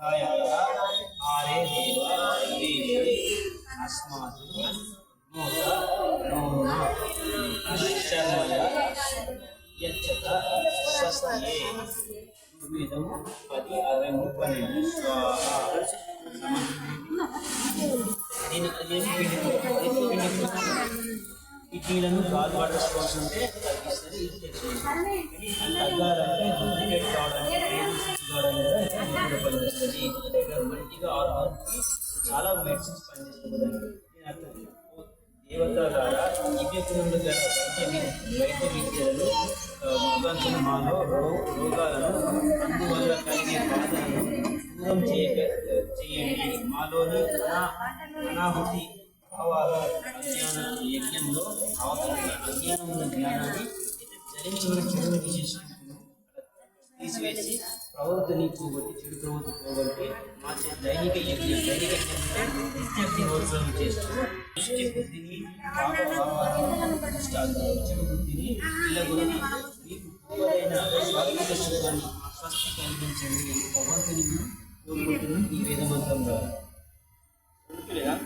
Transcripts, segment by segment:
కాయాయ ఆరే దేవ దేవి అస్మాత్ నూత నూన శర్మయ యచ్చత స్వస్తియే వేదం పది అరవై ముప్పై స్వాహ దీని దీని పిండి పిండి వాటర్ ఉంటే తగ్గిస్తుంది ఇది తగ్గాలంటే డూప్లికేట్ కావడానికి కావడానికి కూడా పనిచేస్తుంది అంటే మంచిగా ఆర్గాన్కి చాలా మెడిసిన్స్ పనిచేస్తుంది దేవత ద్వారా దివ్యకులంలో గల వైద్య వి- వైద్య విద్యలను రోగాలను అందువల్ల కలిగే బాధలను దూరం చేయక చేయండి మాలోని అనాహుతి భావాల అజ్ఞాన యజ్ఞంలో అవతల అజ్ఞానం జ్ఞానాన్ని జరించమని చెడుని విశేషించుకుని తీసివేసి ప్రవృత్తిని పోగొట్టి చెడు ప్రవృత్తి పోగొట్టి మా చే- దైనిక యజ్ఞం దైనిక యజ్ఞం అంటే నిత్యాగ్నిహోత్సవం చేస్తూ దృష్టి బుద్ధిని పాపభావాలను ఇష్టాలను చెడు బుద్ధిని ఇళ్ళగొట్టి మీకు ఎవరైనా స్వాత్మిక సుఖాన్ని స్వస్తి కలిగించండి అని భగవంతుని కోరుకుంటున్నాం ఈ వేదమంత్రం ద్వారా గుర్తులేదా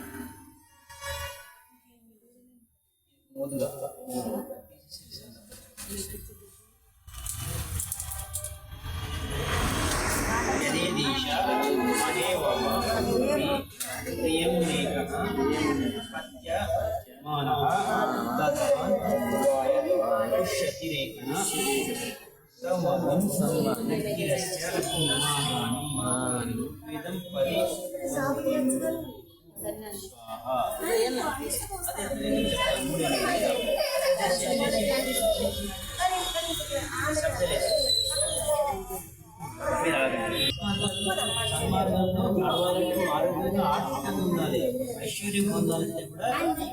ఐశ్వర్యం పొందాలంటే కూడా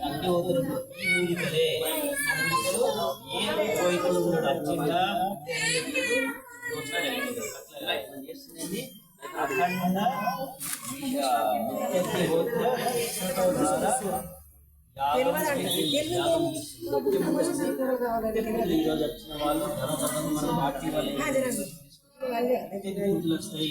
అగ్నిహోత్రులు ఈ అఖండ అగ్నిహోత్ర ద్వారా యాగం చేసి యాగం చేసి ఈరోజు వచ్చిన వాళ్ళు ధనపదం మన పార్టీ వాళ్ళు తెగులు వస్తాయి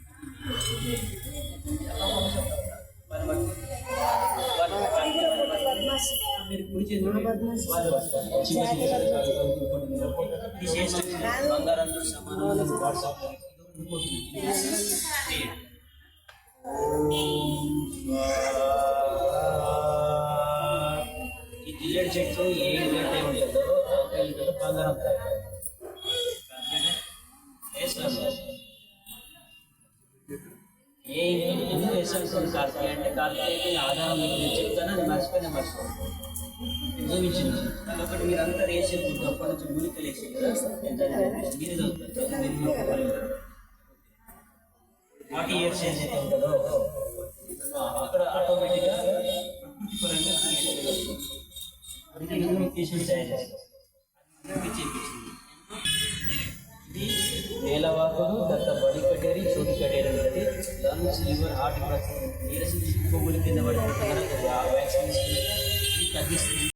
బంగారంతో సమానమైన వాట్సాప్ ఇంకోటి ఈ జిల్లెడ్ చెట్టు ఏ రేట్ అయి ఉంటుందో ఆ రేట్ బంగారం వేస్తాం ఏ ఎందుకు వేసాను కార్తీక అంటే కార్తీక ఆధారం మీకు నేను చెప్తాను అది మర్చిపోయినా మర్చిపోను చూపించింది ఒకటి మీరు అంతా అప్పటి నుంచి మూలికలు వేసి మీరు చదువుతారు మీరు ఫార్టీ ఇయర్స్ ఏదైతే ఉంటుందో అక్కడ ఆటోమేటిక్గా ప్రకృతి పరంగా అందుకే ఇది నేలవాకులు గత బడి కట్టేరి చోటు కట్టేరి ఉంటుంది లంగ్స్ లివర్ హార్ట్ నీరసం కొమ్ముల కింద పడి తగ్గిస్తుంది.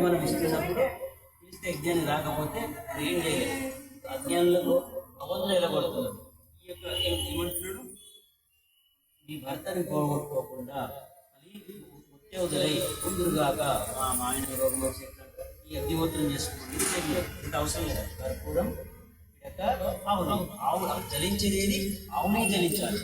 వాల్యూ మనం ఇస్తున్నప్పుడు పిలిస్తే ఎగ్జామ్ రాకపోతే అది ఏం చేయలేదు అజ్ఞానులకు అబద్ధం నిలబడుతున్నారు ఈ యొక్క ఏమంటున్నాడు మీ భర్తని పోగొట్టుకోకుండా మళ్ళీ ఉద్యోగులై ముందుగాక మా మా ఆయన రోగం వచ్చి ఈ అగ్నిహోత్రం చేసుకోండి ఇది ఇంత అవసరం లేదు కర్పూరం ఆవులు ఆవులు జలించేది ఆవునే జలించాలి